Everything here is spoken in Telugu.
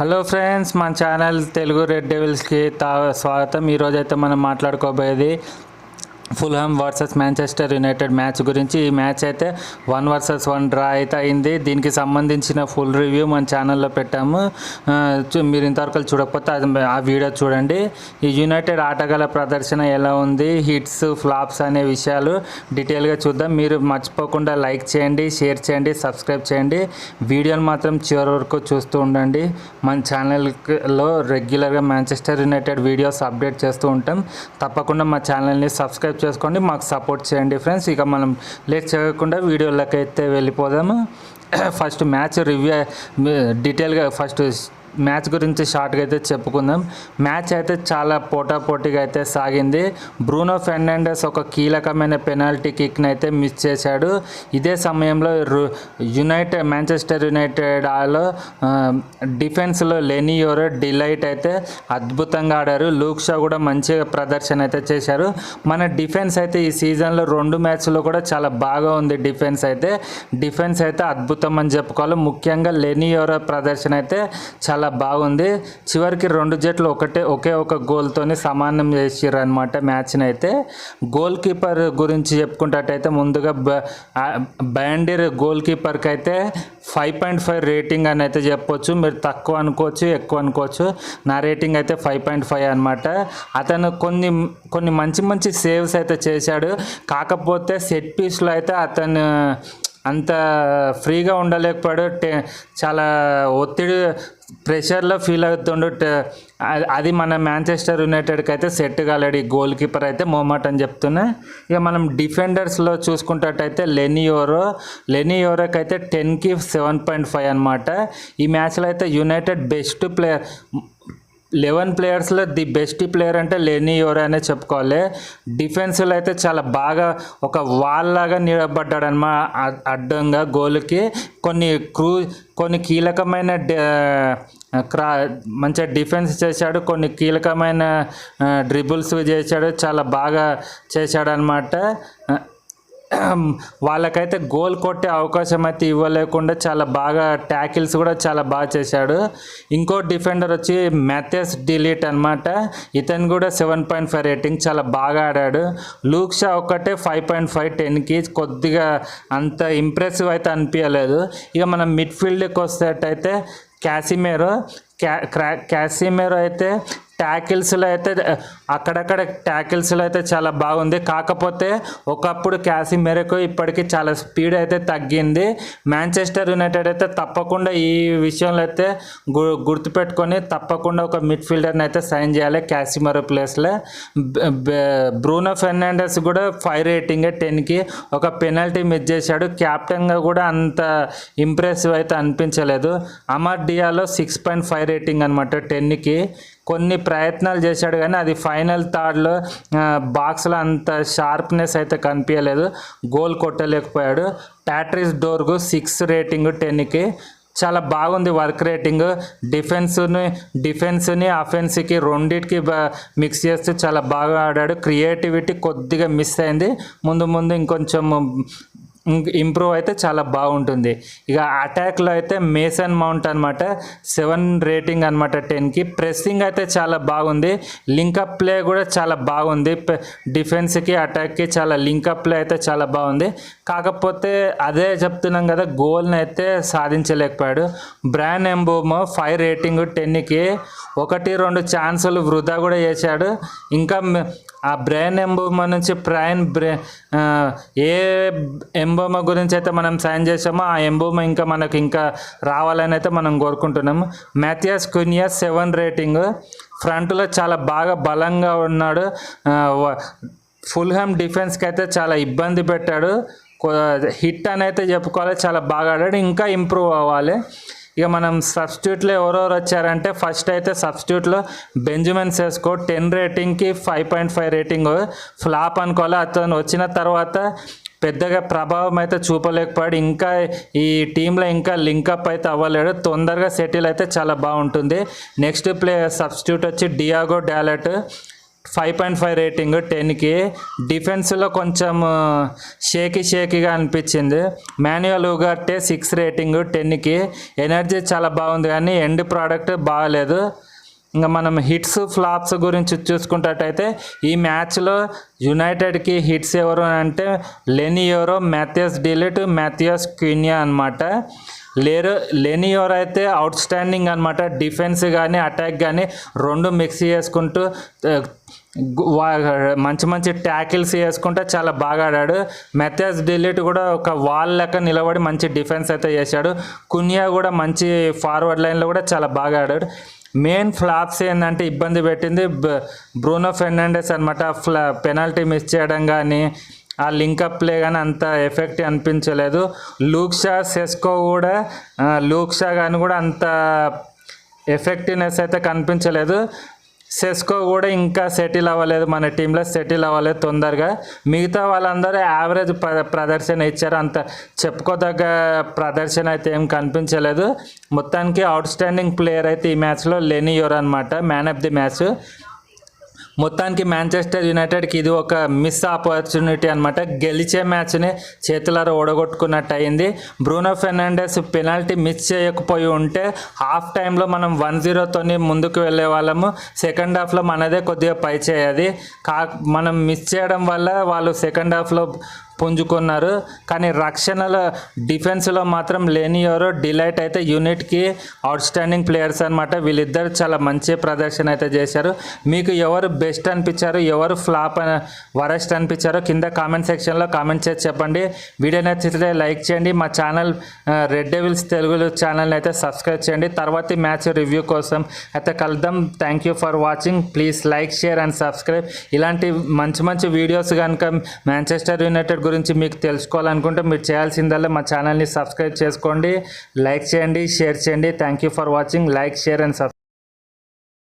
హలో ఫ్రెండ్స్ మన ఛానల్ తెలుగు రెడ్ డెవిల్స్కి తా స్వాగతం. ఈరోజైతే మనం మాట్లాడుకోబోయేది Fulham versus Manchester United match గురించి ఈ మ్యాచ్ అయితే వన్ వర్సెస్ వన్ డ్రా అయితే అయింది. దీనికి సంబంధించిన ఫుల్ రివ్యూ మన ఛానల్లో పెట్టాము. చూ- మీరు ఇంతవరకు చూడకపోతే అది ఆ వీడియో చూడండి. ఈ యునైటెడ్ ఆటగాళ్ళ ప్రదర్శన ఎలా ఉంది? హిట్స్ ఫ్లాప్స్ అనే విషయాలు డీటెయిల్గా చూద్దాం. మీరు మర్చిపోకుండా లైక్ చేయండి షేర్ చేయండి సబ్స్క్రైబ్ చేయండి. వీడియోని మాత్రం చివరి వరకు చూస్తూ ఉండండి. మన ఛానల్లో రెగ్యులర్గా మాంచెస్టర్ యునైటెడ్ వీడియోస్ అప్డేట్ చేస్తూ ఉంటాం. తప్పకుండా మా ఛానల్ని సబ్స్క్రైబ్ చేసుకోండి మాకు సపోర్ట్ చేయండి ఫ్రెండ్స్ ఇక మనం లేట్ చేయకుండా వీడియోలోకి అయితే వెళ్ళిపోదాము ఫస్ట్ మ్యాచ్ రివ్యూ డీటెయిల్గా ఫస్ట్ మ్యాచ్ గురించి షార్ట్గా అయితే చెప్పుకుందాం. మ్యాచ్ అయితే చాలా పోటాపోటీగా అయితే సాగింది. బ్రూనో ఫెర్నాండెస్ ఒక కీలకమైన పెనాల్టీ కిక్ని అయితే మిస్ చేశాడు. ఇదే సమయంలో యునైటెడ్ మాంచెస్టర్ యునైటెడ్ ఆలో డిఫెన్స్లో లెనియోరో డిలైట్ అయితే అద్భుతంగా ఆడారు. లూక్ షా కూడా మంచిగా ప్రదర్శన అయితే చేశారు. మన డిఫెన్స్ అయితే ఈ సీజన్లో రెండు మ్యాచ్లో కూడా చాలా బాగా ఉంది డిఫెన్స్ అయితే. డిఫెన్స్ అయితే అద్భుతం అని చెప్పుకోవాలి. ముఖ్యంగా లెనియోరో ప్రదర్శన అయితే చాలా చాలా బాగుంది. చివరికి రెండు జట్లు ఒకటే ఒకే ఒక గోల్తోని సమానం చేసిర్రు అనమాట మ్యాచ్ని అయితే గోల్ కీపర్ గురించి చెప్పుకుంటట్టయితే ముందుగా బ- బ్యాండీర్ గోల్ కీపర్కి అయితే ఫైవ్ పాయింట్ ఫైవ్ రేటింగ్ అని అయితే చెప్పొచ్చు. మీరు తక్కువ అనుకోవచ్చు ఎక్కువ అనుకోవచ్చు. నా రేటింగ్ అయితే ఫైవ్ పాయింట్ ఫైవ్ అనమాట అతను కొన్ని కొన్ని మంచి మంచి సేవ్స్ అయితే చేశాడు. కాకపోతే సెట్ పీస్లో అయితే అతను అంత ఫ్రీగా ఉండలేకపోయాడు. టే- చాలా ఒత్తిడి ప్రెషర్లో ఫీల్ అవుతుండు. అది- మన మాంచెస్టర్ యునైటెడ్కి అయితే సెట్ కాలేడు. ఈ గోల్ కీపర్ అయితే మోమాట్ అని చెప్తున్నా. ఇక మనం డిఫెండర్స్లో చూసుకుంటట్టయితే లెనియోరో లెనియోరోకి అయితే టెన్కి సెవెన్ పాయింట్ ఫైవ్ అనమాట ఈ మ్యాచ్లో అయితే యునైటెడ్ బెస్ట్ ప్లేయర్. లెవెన్ ప్లేయర్స్లో ది బెస్ట్ ప్లేయర్ అంటే లెనీ యోరే అనే చెప్పుకోవాలి. డిఫెన్స్లో అయితే చాలా బాగా ఒక వాల్ లాగా నిలబడ్డాడనమా అడ్డంగా గోల్కి. కొన్ని క్రూ కొన్ని కీలకమైన క్రా మంచిగా డిఫెన్స్ చేశాడు. కొన్ని కీలకమైన డ్రిబుల్స్ చేశాడు. చాలా బాగా చేశాడనమాట వాళ్ళకైతే గోల్ కొట్టే అవకాశం అయితే ఇవ్వలేకుండా చాలా బాగా ట్యాకిల్స్ కూడా చాలా బాగా చేశాడు. ఇంకో డిఫెండర్ వచ్చి మ్యాథెస్ డిలీట్ అనమాట ఇతను కూడా సెవెన్ పాయింట్ ఫైవ్ రేటింగ్ చాలా బాగా ఆడాడు. లూక్ షా ఒక్కటే ఫైవ్ పాయింట్ ఫైవ్ టెన్కి కొద్దిగా అంత ఇంప్రెసివ్ అయితే అనిపించలేదు. ఇక మనం మిడ్ఫీల్డ్కి వస్తేటైతే క్యాసిమేరో క్యా క్రా క్యాసిమేరో అయితే ట్యాకిల్స్లో అయితే అక్కడక్కడ ట్యాకిల్స్లో అయితే చాలా బాగుంది. కాకపోతే ఒకప్పుడు క్యాసిమెరకు ఇప్పటికీ చాలా స్పీడ్ అయితే తగ్గింది. మ్యాంచెస్టర్ యునైటెడ్ అయితే తప్పకుండా ఈ విషయంలో అయితే గు గుర్తుపెట్టుకొని తప్పకుండా ఒక మిడ్ఫీల్డర్ని అయితే సైన్ చేయాలి క్యాసిమరో ప్లేస్లో. బ్రూనో ఫెర్నాండెస్ కూడా ఫైవ్ రేటింగ్ టెన్కి ఒక పెనాల్టీ మిస్ చేశాడు. క్యాప్టెన్గా కూడా అంత ఇంప్రెసివ్ అయితే అనిపించలేదు. Amad Diallo six point five rating అనమాట టెన్కి. కొన్ని ప్రయత్నాలు చేశాడు కానీ అది ఫైనల్ థర్డ్లో బాక్స్లో అంత షార్ప్నెస్ అయితే కనిపించలేదు. గోల్ కొట్టలేకపోయాడు. ప్యాట్రిస్ డోర్కు సిక్స్ రేటింగ్ టెన్కి. చాలా బాగుంది వర్క్ రేటింగ్. డిఫెన్స్ని డిఫెన్స్ని అఫెన్స్కి రెండింటికి మిక్స్ చేస్తూ చాలా బాగా ఆడాడు. క్రియేటివిటీ కొద్దిగా మిస్ అయింది. ముందు ముందు ఇంకొంచెం ఇంప్రూవ్ అయితే చాలా బాగుంటుంది. ఇక అటాక్లో అయితే మేసన్ మౌంట్ అనమాట సెవెన్ రేటింగ్ అనమాట టెన్కి ప్రెస్సింగ్ అయితే చాలా బాగుంది. లింకప్ ప్లే కూడా చాలా బాగుంది. డిఫెన్స్కి అటాక్కి చాలా లింకప్ ప్లే అయితే చాలా బాగుంది. కాకపోతే అదే చెప్తున్నాం కదా గోల్ని అయితే సాధించలేకపోయాడు. బ్రాన్ ఎంబోమో ఫైవ్ రేటింగ్ టెన్కి ఒకటి రెండు ఛాన్సులు వృధా కూడా చేశాడు. ఇంకా ఆ బ్రెయిన్ ఎంబోమా నుంచి ప్రైన్ బ్రె ఏ ఎంబోమా గురించి అయితే మనం సైన్ చేసామో ఆ ఎంబోమా ఇంకా మనకు ఇంకా రావాలని అయితే మనం కోరుకుంటున్నాము. Matheus Cunha seven rating. ఫ్రంట్లో చాలా బాగా బలంగా ఉన్నాడు. ఫుల్ వ- ఫుల్హామ్ డిఫెన్స్కి అయితే చాలా ఇబ్బంది పెట్టాడు. హిట్ అని అయితే చెప్పుకోవాలి. చాలా బాగా ఆడాడు. ఇంకా ఇంప్రూవ్ అవ్వాలి. ఇక మనం సబ్స్టిట్యూట్లో ఎవరెవరు వచ్చారంటే ఫస్ట్ అయితే సబ్స్టిట్యూట్లో Benjamin Sesko ten రేటింగ్కి five point five rating flop అనుకోవాలి అతను వచ్చిన తర్వాత పెద్దగా ప్రభావం అయితే చూపలేకపోయాడు. ఇంకా ఈ టీంలో ఇంకా లింకప్ అయితే అవ్వలేడు. తొందరగా సెటిల్ అయితే చాలా బాగుంటుంది. నెక్స్ట్ ప్లే సబ్స్టిట్యూట్ వచ్చి Diego Dalot five point five rating టెన్కి. డిఫెన్స్లో కొంచెం షేకీ షేకీగా అనిపించింది. మాన్యువల్ ఉగాటే సిక్స్ రేటింగ్ టెన్కి. ఎనర్జీ చాలా బాగుంది కానీ ఎండ్ ప్రోడక్ట్ బాగాలేదు. ఇంకా మనం హిట్స్ ఫ్లాప్స్ గురించి చూసుకున్నట్టయితే ఈ మ్యాచ్లో యునైటెడ్కి హిట్స్ ఎవరు అంటే Leny Yoro Matthijs de Ligt Matheus Cunha అనమాట లేరు లెనియోర్ అయితే అవుట్ స్టాండింగ్ అనమాట డిఫెన్స్ కానీ అటాక్ కానీ రెండు మిక్స్ చేసుకుంటూ మంచి మంచి ట్యాకిల్స్ వేసుకుంటే చాలా బాగా ఆడాడు. మెథాస్ డిలీట్ కూడా ఒక వాల్ లెక్క నిలబడి మంచి డిఫెన్స్ అయితే చేశాడు కునియా కూడా మంచి ఫార్వర్డ్ లైన్లో కూడా చాలా బాగా ఆడాడు. మెయిన్ ఫ్లాప్స్ ఏంటంటే ఇబ్బంది పెట్టింది. బ్రూనో ఫెర్నాండెస్ అనమాట ఫ్లా పెనాల్టీ మిస్ చేయడం కానీ ఆ లింకప్ ప్లే కానీ అంత ఎఫెక్ట్ అనిపించలేదు. లూక్షా సెస్కో కూడా లూక్ లూక్షా కానీ కూడా అంత ఎఫెక్టివ్నెస్ అయితే కనిపించలేదు. సెస్కో కూడా ఇంకా సెటిల్ అవ్వలేదు మన టీంలో సెటిల్ అవ్వలేదు తొందరగా. మిగతా వాళ్ళందరూ యావరేజ్ ప్ర ప్రదర్శన ఇచ్చారు. అంత చెప్పుకోదగ్గ ప్రదర్శన అయితే ఏం కనిపించలేదు. మొత్తానికి అవుట్ స్టాండింగ్ ప్లేయర్ అయితే ఈ మ్యాచ్లో లెనియోర్ అనమాట మ్యాన్ ఆఫ్ ది మ్యాచ్ మొత్తానికి మాంచెస్టర్ యునైటెడ్కి ఇది ఒక మిస్ ఆపర్చునిటీ అనమాట గెలిచే మ్యాచ్ని చేతులారా ఓడగొట్టుకున్నట్టు అయింది బ్రూనో ఫెర్నాండెస్ పెనాల్టీ మిస్ చేయకపోయి ఉంటే హాఫ్ టైంలో మనం వన్ జీరోతోని ముందుకు వెళ్ళే వాళ్ళము. సెకండ్ హాఫ్లో మనదే కొద్దిగా పై చేయది కా మనం మిస్ చేయడం వల్ల వాళ్ళు సెకండ్ హాఫ్లో పుంజుకున్నారు. కానీ రక్షణలో డిఫెన్స్లో మాత్రం లేని ఎవరు డిలైట్ అయితే యూనిట్కి అవుట్ స్టాండింగ్ ప్లేయర్స్ అనమాట వీళ్ళిద్దరు చాలా మంచి ప్రదర్శన అయితే చేశారు. మీకు ఎవరు బెస్ట్ అనిపించారు? ఎవరు ఫ్లాప్ వరస్ట్ అనిపించారో కింద కామెంట్ సెక్షన్లో కామెంట్ చేసి చెప్పండి. వీడియో నచ్చితే లైక్ చేయండి. మా ఛానల్ రెడ్ డెవిల్స్ తెలుగు ఛానల్ని అయితే సబ్స్క్రైబ్ చేయండి. తర్వాతి మ్యాచ్ రివ్యూ కోసం అయితే కలుద్దాం. Thank you for watching. Please like share and subscribe. ఇలాంటి మంచి మంచి వీడియోస్ కనుక మాంచెస్టర్ యునైటెడ్ గురించి మీకు తెలుసుకోవాలనుకుంటే మీరు చేయాల్సిందల్లా మా ఛానల్ని సబ్స్క్రైబ్ చేసుకోండి లైక్ చేయండి షేర్ చేయండి. Thank you for watching like share and subscribe